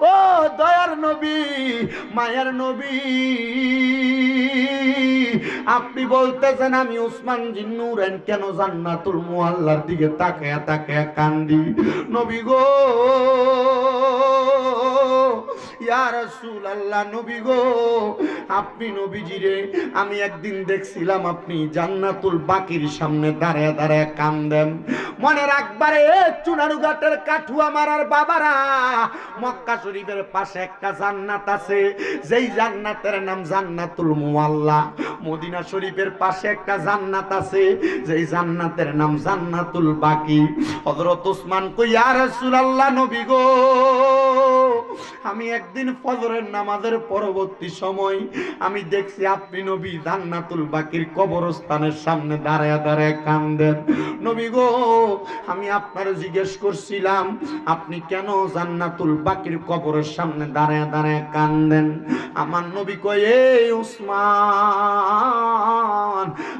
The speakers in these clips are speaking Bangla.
ও দয়ার নবী, মায়ার নবী। আপনি বলতেছেন, আমি উসমান জিন্নুরেন কেন জান্নাতুল মুআল্লার দিকে তাকে তাকে কান্দি? নবী গো। ইয়া রাসূলুল্লাহ, নবী গো, আপনি নবীজিরে আমি একদিন দেখছিলাম আপনি জান্নাতুল বাকির সামনে দাঁড়ায় দাঁড়ায় কান্দেন। মনে রাখবারে চুনারু ঘাটের কাঠুয়া মারার বাবারা, মক্কা শরীফের পাশে একটা জান্নাত আছে, যেই জান্নাতের নাম জান্নাতুল মুআল্লা মদিনা শরীফের পাশে একটা জান্নাত আছে, যেই জান্নাতের নাম জান্নাতুল বাকি। হযরত ওসমান কই, ইয়া রাসূলুল্লাহ, নবী গো। আমি একদিন ফজরের নামাজের পরবর্তী সময় আমি দেখছি আপনি নবী জান্নাতুল বাকির কবরস্থানের সামনে দাঁড়ায় দাঁড়ায় কান্দেন। নবী গো, আমি আপনার জিজ্ঞেস করছিলাম, আপনি কেন জান্নাতুল বাকির কবরের সামনে দাঁড়ায় দাঁড়ায় কান্দেন? আমার নবী কয় এই উসমান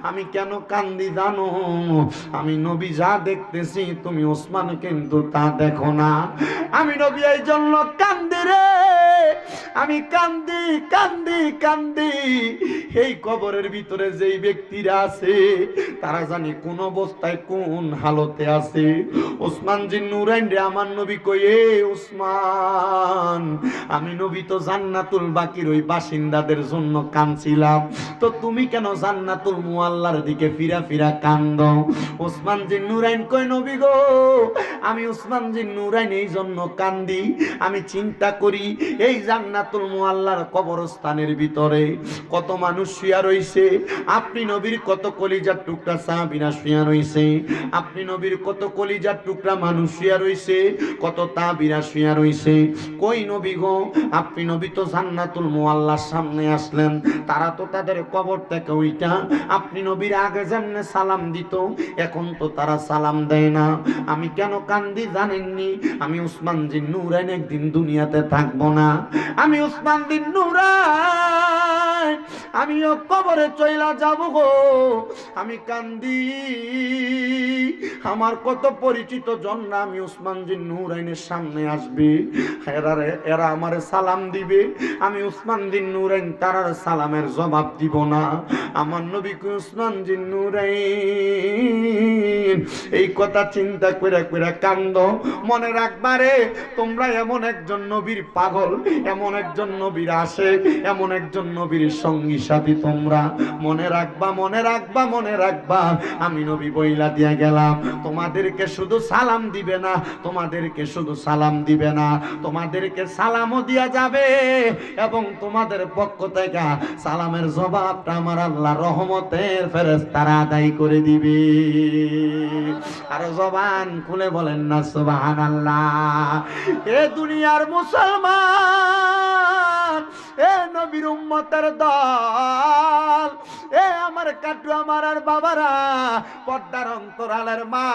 আমি কেন কান্দি জানো? আমি নবী যা দেখতেছি, তুমি ওসমান কিন্তু তা দেখো না। আমি নবী এই জন্য কান্দি রে। আমি কান্দি কান্দি কান্দি। এই কবরের ভিতরে যেই ব্যক্তিরা আছে, তারা জানি কোন অবস্থায় কোন হালতে আছে। ওসমান জি নুরাইন রে, আমার নবী কয়ে ওসমান, আমি নবী তো জান্নাতুল বাকির ওই বাসিন্দাদের জন্য কাঁদছিলাম। তো তুমি কেন জান্নাতুল মুআল্লার দিকে ফিরা ফিরা কান্দ? ওসমান জি নুরাইন কই নবী গো, আমি ওসমান জি নুরাইন এই জন্য কান্দি। আমি চিন্তা করি, এই জান্নাতুল মুআল্লার কবরস্থানের ভিতরে কত মানুষ শুয়া রইছে, আপনি নবীর কত কলিজার টুকরা সাহাবীরা শুয়া রইছে, আপনি নবীর কত কলিজার টুকরা মানুষ শুয়া রইছে, কত তাবিরা শুয়া রইছে, কই নবী গো, আপনি নবী তো জান্নাতুল মুআল্লার সামনে আসলেন, তারা তো তাদের কবর থেকে ওইটা আপনি নবীর আগে যেমনে সালাম দিত, এখন তো তারা সালাম দেয় না, আমি কেন কান্দি জানেননি, আমি উসমান জিন নুরাইন একদিন দুনিয়াতে থাকব না। আমি উসমান দিন নুরাইন আমিও কবরে চইলা যাব গো। আমি কান্দি। আমার কত পরিচিত জন না আমি উসমান নুরাইনের সামনে আসবে। এরা এরা আমারে সালাম দিবে। আমি উসমান জিন নুরাইন তারার সালামের জবাব দিব না। আমার নবী উসমান জিন নুরাইন এই কথা চিন্তা করে করে কান্দ। মনে রাখবারে তোমরা এমন একজন নবীর পাগল, এমন একজন নবীর আসে এমন একজন নবীর সঙ্গী সাথী তোমরা মনে রাখবা মনে রাখবা মনে রাখবা। আমি নবী বইলা দিয়া গেলাম। তোমাদেরকে শুধু সালাম দিবে না, তোমাদেরকে শুধু সালাম দিবে না। তোমাদেরকে সালামও দিয়া যাবে এবং তোমাদের পক্ষ থেকে সালামের জবাবটা আমার আল্লাহ রহমতের ফেরেস তারা আদায় করে দিবে। আর জবান খুলে বলেন না, সুবহানাল্লাহ। এ দুনিয়ার মুসলমান এ নবীর উম্মতের দল, এ আমার কাটু, আমার আর বাবারা, পর্দার অন্তরালের মা,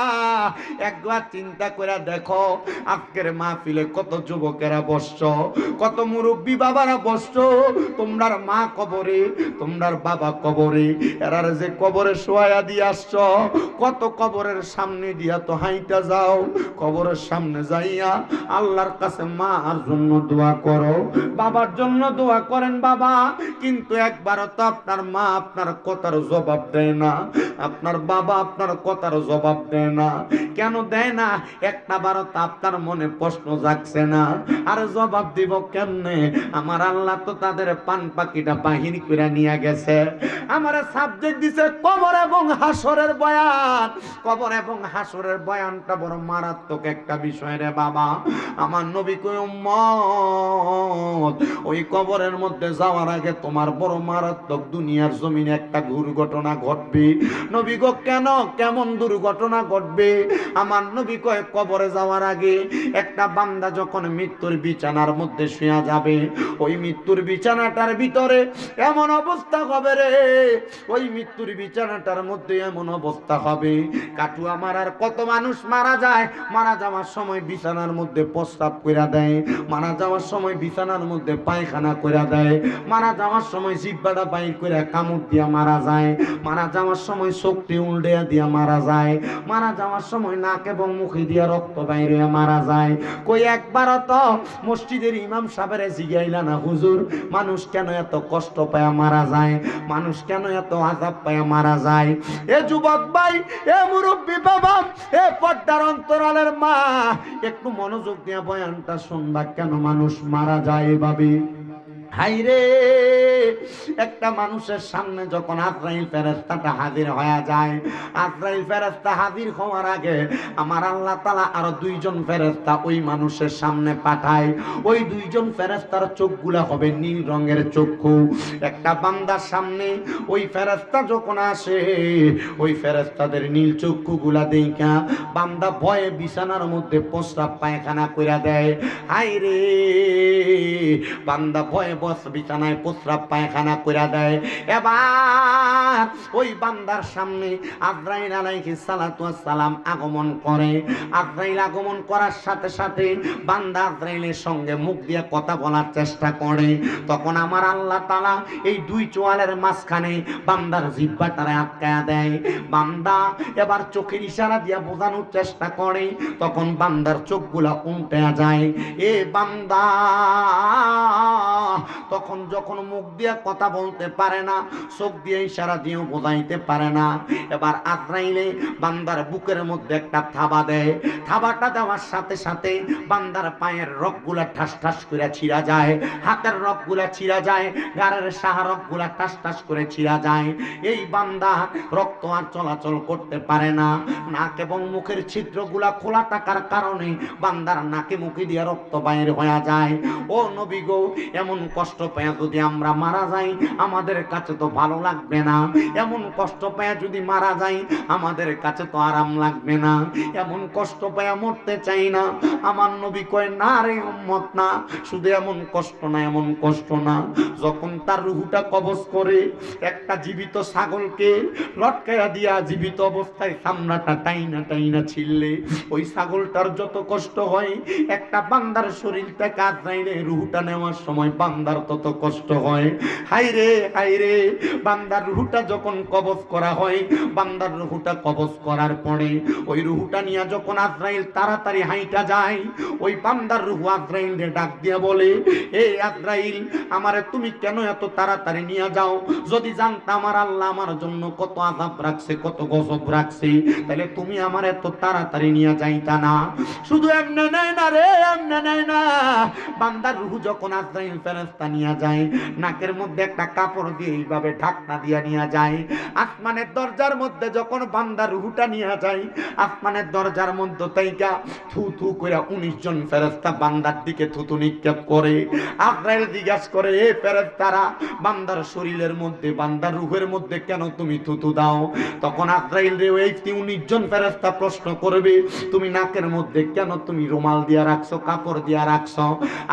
একবার চিন্তা করে দেখো, আজকের মাহফিলে কত যুবকেরা বসছ, কত মুরব্বী বাবারা বসছ, তোমরার মা কবরে, তোমরার বাবা কবরে, এরার যে কবরে শোয়া দিয়ে আসছ, কত কবরের সামনে দিয়া তো হাইটা যাও, কবরের সামনে যাইয়া আল্লাহর কাছে মা আর জন্য দোয়া করো, বাবার জন্য দোয়া করেন বাবা, কিন্তু একবারও তো আপনার মা আপনার কথার জবাব দেয় না। আপনার বাবা আপনার কথার জবাব দেয় না। কেন দেয় না? একটা বারও তো আপনার মনে প্রশ্ন জাগছে না। আর জবাব দিব কেমনে? আমার আল্লাহ তো তাদের পান পাখিটা বাহির করে নিয়ে গেছে। আমার সাবজেক্ট দিছে কবর এবং হাসরের বয়ান। কবর এবং হাসরের বয়ানটা বড় মারাত্মক একটা বিষয় রে বাবা। আমার নবী কই উম্মত, ওই কবরের মধ্যে যাওয়ার আগে তোমার বড় মারাত্মক দুনিয়ার জমিনে একটা দুর্ঘটনা ঘটবে। নবী গো, কেন? কেমন দুর্ঘটনা ঘটবে? আমার নবী কয়, কবরে যাওয়ার আগে একটা বান্দা যখন মৃত্যুর বিছানার মধ্যে শুয়া যাবে, ওই মৃত্যুর বিছানাটার ভিতরে এমন অবস্থা হবে রে। ওই মৃত্যুর বিছানাটার মধ্যে এমন অবস্থা হবে, কাটুয়া মারার কত মানুষ মারা যায়, মারা যাওয়ার সময় বিছানার মধ্যে প্রস্রাব করে দেয়, মারা যাওয়ার সময় বিছানার মধ্যে পায়খানা করে করে দেয়, মারা যাওয়ার সময় জিব্বাটা বাইর করে কামড় দিয়া মারা যায়, মারা যাওয়ার সময় শক্তি উল্টে দিয়া মারা যায়, মারা যাওয়ার সময় নাক এবং মুখে দিয়া রক্ত বাইরে মারা যায়। কই একবার তো মসজিদের ইমাম সাহেবের জিগাইলা না, হুজুর, মানুষ কেন এত কষ্ট পায় মারা যায়? মানুষ কেন এত আজাব পায় মারা যায়? এ যুবক ভাই, এ মুরব্বী বাবা, এ পর্দার অন্তরালের মা, একটু মনোযোগ দিয়ে বয়ানটা শুনবা কেন মানুষ মারা যায় এভাবে? হাইরে, একটা মানুষের সামনে যখন আজরাইল ফেরেস্তাটা হাজির হয়ে যায়, আজরাইল ফেরেস্তা হাজির হওয়ার আগে আমার আল্লাহ তালা আরও দুইজন ফেরেস্তা ওই মানুষের সামনে পাঠায়। ওই দুইজন ফেরেস্তার চোখগুলা হবে নীল রঙের চক্ষু। একটা বান্দার সামনে ওই ফেরেস্তা যখন আসে, ওই ফেরেস্তাদের নীল চক্ষুগুলা দেখা, বান্দা ভয়ে বিছানার মধ্যে প্রস্রাব পায়খানা কইরা দেয়। হাই রে বান্দা ভয়ে বস বিছানায় প্রস্রাব পায়খানা কইরা দেয়। এবার ওই বান্দার সামনে আজরাইল আলাইহিস সালাতু সালাম আগমন করে। আজরাইল আগমন করার সাথে সাথে বান্দা আজরাইলের সঙ্গে মুখ দিয়ে কথা বলার চেষ্টা করে। তখন আমার আল্লাহ তালা এই দুই চোয়ালের মাঝখানে বান্দার জিহ্বাটারে আটকায়া দেয়। বান্দা এবার চোখের ইশারা দিয়া বোঝানোর চেষ্টা করে। তখন বান্দার চোখগুলা উল্টে যায়। এ বান্দা তখন যখন মুখ দিয়ে কথা বলতে পারে না, চোখ দিয়ে ইশারা দিয়েও বোঝাইতে পারে না। এবার আজরাইলে বান্দার বুকের মধ্যে একটা থাবা দেয়। থাবাটা দেওয়ার সাথে সাথে বান্দার পায়ের রগগুলা ঠাস ঠাস করে ছিঁড়া যায়, হাতের রগগুলা ছিঁড়া যায় গাড়ের সাহা রগগুলা ঠাস ঠাস করে ছিঁড়া যায়। এই বান্দা রক্ত আর চলাচল করতে পারে না। নাক এবং মুখের ছিদ্রগুলা খোলা থাকার কারণে বান্দার নাকে মুখে দিয়ে রক্ত বাইরে হয়ে যায়। ও নবী গো, এমন কষ্ট পেয়ে যদি আমরা মারা যাই, আমাদের কাছে তো ভালো লাগবে না। এমন কষ্ট পেয়ে যদি মারা যাই, আমাদের কাছে তো আরাম লাগবে না। এমন কষ্ট পেয়ে মরতে চাই না। আমার নবী কয়, না রে উম্মত, না। শুধু এমন কষ্ট না, এমন কষ্ট না। যখন তার রুহুটা কবজ করে, একটা জীবিত ছাগলকে লটকায়া দিয়া জীবিত অবস্থায় সামনাটা টাইনা টাইনা ছিললে ওই ছাগলটার যত কষ্ট হয়, একটা বান্দার শরীরটা কাজ নাইলে রুহুটা নেওয়ার সময় বান্দার তত কষ্ট হয়। হাইরে হাইরে বান্দার রুহুটা যখন কবজ করা হয়, বান্দার রুহুটা কবজ করার পরে ওই রুহুটা নিয়ে যখন আজরাইল তাড়াতাড়ি হাইটা যায়, ওই বান্দার রুহু আজরাইল ডাক দিয়া বলে, এ আজরাইল, আমারে তুমি কেন এত তাড়াতাড়ি নিয়ে যাও? যদি জানতাম আমার আল্লাহ আমার জন্য কত আজাব রাখছে, কত গজব রাখছে তাহলে তুমি আমার এত তাড়াতাড়ি নিয়ে যাইতা না। শুধু এমনে নেয় না রে, এমনে নেয় না। বান্দার রুহু যখন আজরাইল ফেরেশতা নিয়ে যায়, নাকের মধ্যে একটা কাপড় দিয়ে এইভাবে ঢাকনা দিয়ে নিয়ে যায়। আসমানের দরজার মধ্যে যখন বান্দার রুহুটা নিয়ে যায়, আসমানের দরজার মধ্যে তাইকা থু থু করে উনিশ জন ফেরেস্তা বান্দার দিকে থুতু নিক্ষেপ করে, আজরাইল জিজ্ঞাস করে, এ ফেরেস্তারা বান্দার শরীরের মধ্যে, বান্দার রুহের মধ্যে কেন তুমি থুতু দাও? তখন আজরাইল রে ওই উনিশ জন ফেরেস্তা প্রশ্ন করবে, তুমি নাকের মধ্যে কেন তুমি রুমাল দিয়া রাখছো, কাপড় দিয়া রাখছো?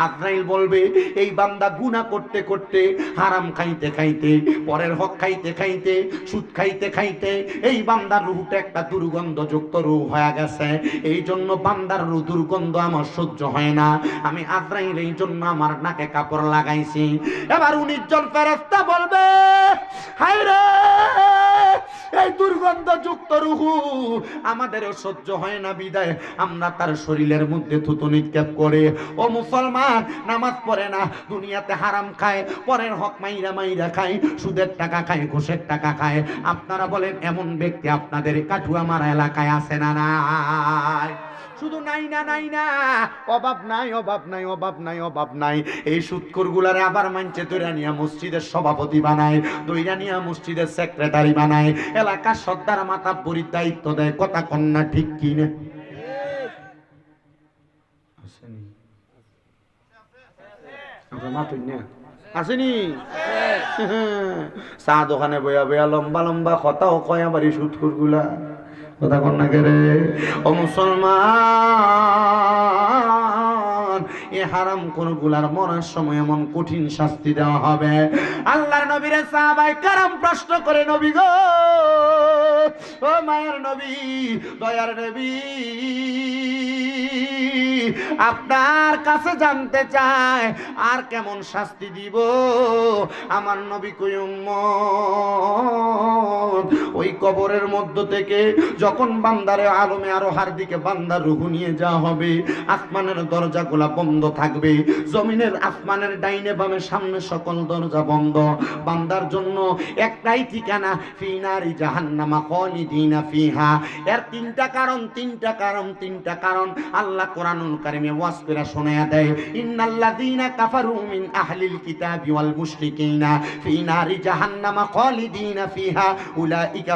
আজরাইল বলবে, এই বান্দা গুনাহ করতে করতে, হারাম খাইতে খাইতে, পরের হক খাইতে খাইতে, সুদ খাইতে খাইতে, এই বান্দার রুহটা একটা দুর্গন্ধযুক্ত রূপ হয়ে গেছে। এই জন্য বান্দার রু দুর্গন্ধ আমার সহ্য হয় না। আমি আজরাইল এই জন্য আমার নাকে কাপড় লাগাইছি। এবার উনিশ জন ফেরস্তা বলবে হাই রে এই দুর্গন্ধযুক্ত রুহু, আমাদেরও সহ্য হয় না বিদায়। আমরা তার শরীরের মধ্যে থুতু নিক্ষেপ করে, ও মুসলমান, নামাজ পড়ে না, দুনিয়াতে হারাম খায়, পরের হক মাইরা মাইরা খায়, সুদের টাকা খায়, ঘুষের টাকা খায়। আপনারা বলেন, এমন ব্যক্তি আপনাদের কাঠুয়া মারা এলাকায় আসে না নাই? শুধু নাই না নাই না। অভাব নাই অভাব নাই অভাব নাই অভাব নাই। এই সুৎকর গুলারে আবার মানছে দৈরা নিয়া মসজিদের সভাপতি বানায় দৈরা নিয়া মসজিদের সেক্রেটারি বানায়। এলাকার সর্দার মাথা পরির দায়িত্ব দেয় কথা কন্যা ঠিক কি না? আসেনি। না? চা দোকানে বয়া বয়া লম্বা লম্বা কথাও কয় আবার এই সুৎকরগুলা কথা কন না রে? ও মুসলমান, এ হারাম কোনগুলার মরার সময় এমন কঠিন শাস্তি দেওয়া হবে। আল্লাহর নবীরে সাহাবাই কারাম প্রশ্ন করে, নবী গো, ও মায়ের নবী, দয়ার নবী, আপনার কাছে জানতে চায় আর কেমন শাস্তি দিব? আমার নবী কইম ওই কবরের মধ্য থেকে যখন বান্দারে আলমে আরও হার দিকে বান্দার রুহু নিয়ে যাওয়া হবে, আসমানের দরজাগুলা বন্ধ থাকবে, জমিনের আসমানের ডাইনে বামে সামনে সকল দরজা বন্ধ। বান্দার জন্য একটাই ঠিকানা ফিনারি জাহান্নামা খালিদিনা ফিহা। এর তিনটা কারণ তিনটা কারণ তিনটা কারণ আল্লাহ কোরআনুল কারিমে ওয়াজ করে শোনায়া দেয়। ইন্নাল্লাযীনা কাফারু মিন আহলিল কিতাবি ওয়াল মুশরিকিনা ফি নারি জাহান্নামা খালিদিনা ফিহা। উলাইকা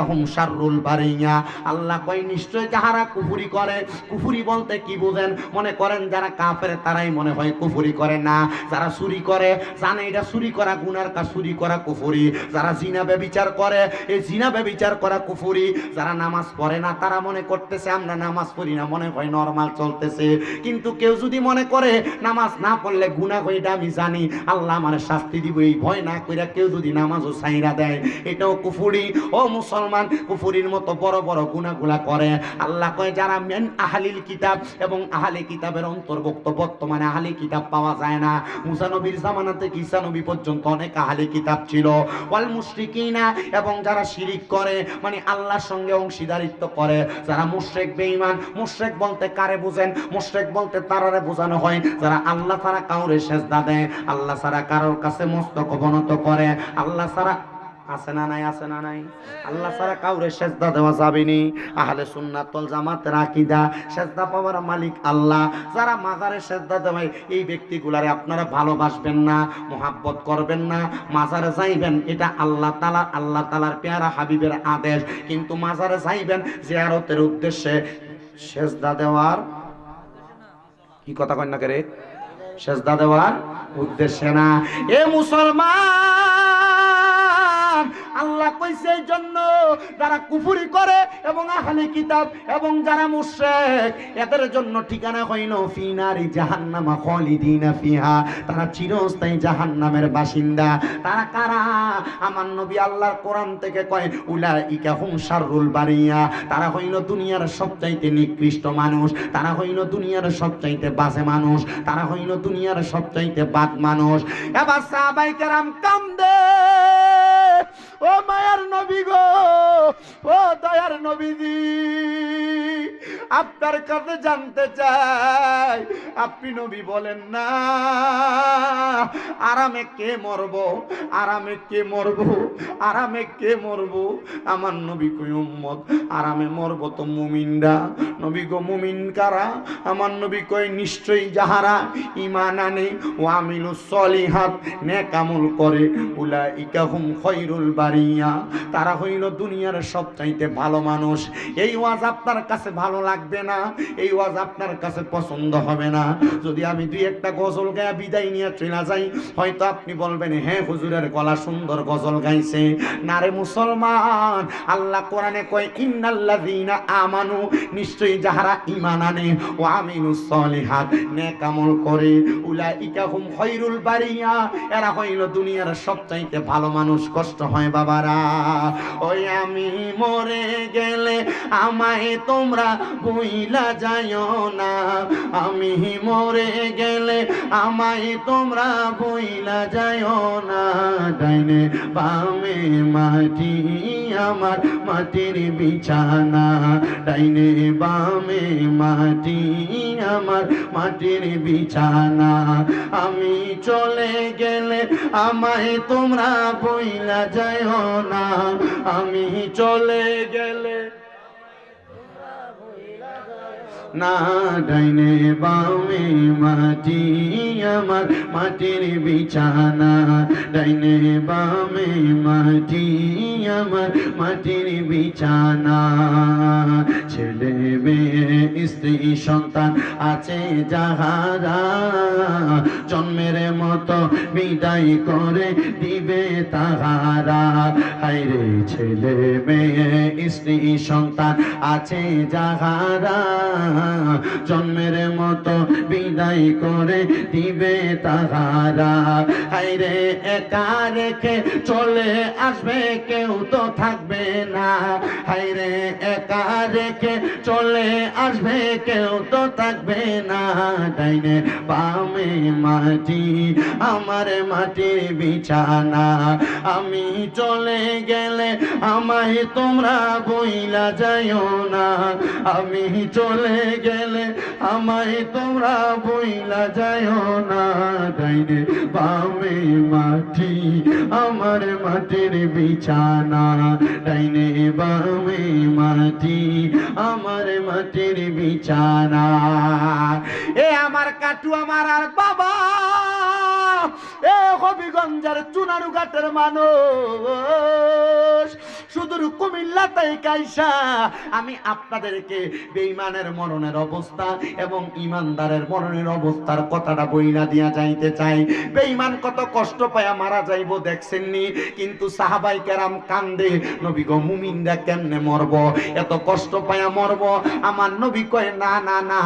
আল্লাহ কয়, নিশ্চয় যাহারা কুফরি করে, কুফরি বলতে কি বুঝেন? মনে করেন যারা কাফের, তারাই মনে হয় কুফরি করে না। যারা চুরি করে, জানে এটা চুরি করা গুনার কাজ চুরি করা কুফরি। যারা জিনা ব্যবিচার করে, এই জিনা ব্যবিচার করা কুফরি। যারা নামাজ পড়ে না, তারা মনে করতেছে, আমরা নামাজ পড়ি না, মনে হয় নরমাল চলতেছে। কিন্তু কেউ যদি মনে করে, নামাজ না পড়লে গুনাহ হয় আমি জানি, আল্লাহ আমার শাস্তি দিব, এই ভয় না কইরা কেউ যদি নামাজও সাইরা দেয়, এটাও কুফুরি। ও মুসলমান কুফুরির মতো বড় বড় গুনাহগুলা করে। আল্লাহ কয়, যারা মেন আহালিল কিতাব এবং আহালে কিতাবের অন্তর্ভুক্ত, বর্তমানে আহালে কিতাব পাওয়া যায় না। মুসা নবীর জামানা থেকে ঈসা পর্যন্ত অনেক আহালে কিতাব ছিল। ওয়াল মুশরিকিনা এবং যারা শিরিক করে মানে আল্লাহর সঙ্গে অংশীদারিত্ব করে। যারা মুশরিক, বেঈমান, মুশরিক বলতে কারে বুঝেন? মুশরিক বলতে তারারে বোঝানো হয়। যারা আল্লাহ ছাড়া কাউরে সেজদা দেয়, আল্লাহ ছাড়া কারোর কাছে মস্তক অবনত করে। আল্লাহ ছাড়া আছে না নাই, আছে না নাই? আল্লাহ কাউরে সেজদা দেওয়া যাবে নি। আহলে জামাতের আকীদা, সেজদা পাওয়ার মালিক আল্লাহ। যারা মাজারে সেজদা এই ব্যক্তিগুলারে আপনারা ভালোবাসবেন না, মোহাব্বত করবেন না, মাজারে যাইবেন, এটা আল্লাহ তাআলা, আল্লাহ তাআলার পেয়ারা হাবিবের আদেশ। কিন্তু মাজারে যাইবেন, জিয়ারতের উদ্দেশ্যে সেজদা দেওয়ার কি কথা কন্যা করে সেজদা দেওয়ার উদ্দেশ্যে না। এ মুসলমান! আল্লাহ কইছে এই জন্য যারা কুফুরি করে এবং আহলে কিতাব এবং যারা মুশরিক, এদের জন্য ঠিকানা হইল ফিনারি জাহান্নামা খালিদিনা ফিহা। তারা চিরস্থায়ী জাহান্নামের বাসিন্দা। তারা কারা? আমার নবী আল্লাহর কোরআন থেকে কয়, উলাইকা হুম শাররুল বারিয়া। তারা হইল দুনিয়ার সবচাইতে নিকৃষ্ট মানুষ। তারা হইল দুনিয়ার সবচাইতে বাজে মানুষ। তারা হইল দুনিয়ার সবচাইতে বাদ মানুষ। এবার সাহাবাই কেরাম কান্দে। ও মায়ার নবী গো, ও দয়ার নবীজি, আপনার কাছে জানতে চাই, আপনি নবী বলেন না, আরামে কে মরব, আরামে কে মরব, আরামে কে মরব? আমার নবী কই উম্মত? আরামে মরব তো মুমিনরা। নবী গো, মুমিন কারা? আমার নবী কই নিশ্চয়ই যাহারা ইমান আনে ও আমিনু সলিহাত, নেক আমল করে, উলাইকা হুম খৈরুল বারিয়া তারা হইল দুনিয়ার সবচাইতে ভালো মানুষ। এই ওয়াজ আপনার কাছে ভালো লাগবে না, এই ওয়াজ আপনার কাছে পছন্দ হবে না। যদি আমি দুই একটা গজল গায়া বিদায় নিয়ে চলে যাই, হয়তো আপনি বলবেন হ্যাঁ হুজুরের গলা সুন্দর গজল গাইছে। নারে মুসলমান, আল্লাহ কোরআনে কয়, ইন্নাল্লাযীনা আমানু। নিশ্চয়ই যাহারা ঈমান আনে ও আমিনুস সলিহাত। নেক আমল করে, উলাইকা হুম খৈরুল বারিয়া। এরা হইল দুনিয়ার সবচাইতে ভালো মানুষ, কষ্ট হয় বাবারা, ওই আমি মরে গেলে আমায় তোমরা বইলা যাইও না। আমি মরে গেলে আমায় তোমরা বইলা যাইও না। ডাইনে বামে মাটি, আমার মাটির বিছানা। ডাইনে বামে মাটি, আমার মাটির বিছানা। আমি চলে গেলে আমায় তোমরা বইলা যাইও না, আমি চলে গেলে। না ডাইনে বামে মাটি আমার, মাটির বিছানা। ডাইনে বামে মাটি আমার, মাটির বিছানা। ছেলে মেয়ে স্ত্রী সন্তান আছে যাহারা, জন্মের মতো বিদায় করে দিবে তাহারা। হাইরে ছেলে মেয়ে, স্ত্রী সন্তান আছে যাহারা, জন্মের মতো বিদায় করে দিবে তাহারা। হাইরে একা রেখে চলে আসবে কেউ তো থাকবে না। হাইরে একা রেখে চলে আসবে, কেউ তো থাকবে না ডাইনে বামে মাটি। আমার মাটির বিছানা, আমি চলে গেলে আমায় তোমরা বইলা যাইও না। আমি চলে গেলে আমায় তোমরা বইলা যাইও না। ডাইনে বামে মাটি, আমার মাটির বিছানা। ডাইনে বামে মাটি, আমার মাটির বিছানা এ আমার কাটু আমার আর বাবা। এ হবিগঞ্জের চুনারু ঘাটের মানুষ। সুদূর কুমিল্লা তাই কাইসা। আমি আপনাদেরকে বেঈমানের মরণের অবস্থা এবং ইমানদারের মরণের অবস্থার কথাটা বইলা দিয়া যাইতে চাই। বেঈমান কত কষ্ট পায়া মারা যাইব দেখছেননি? কিন্তু সাহাবাই কেরাম কান্দে, নবী গো, মুমিনরা কেমনে মরব? এত কষ্ট পায়া মরব? আমার নবী কয়, না না না।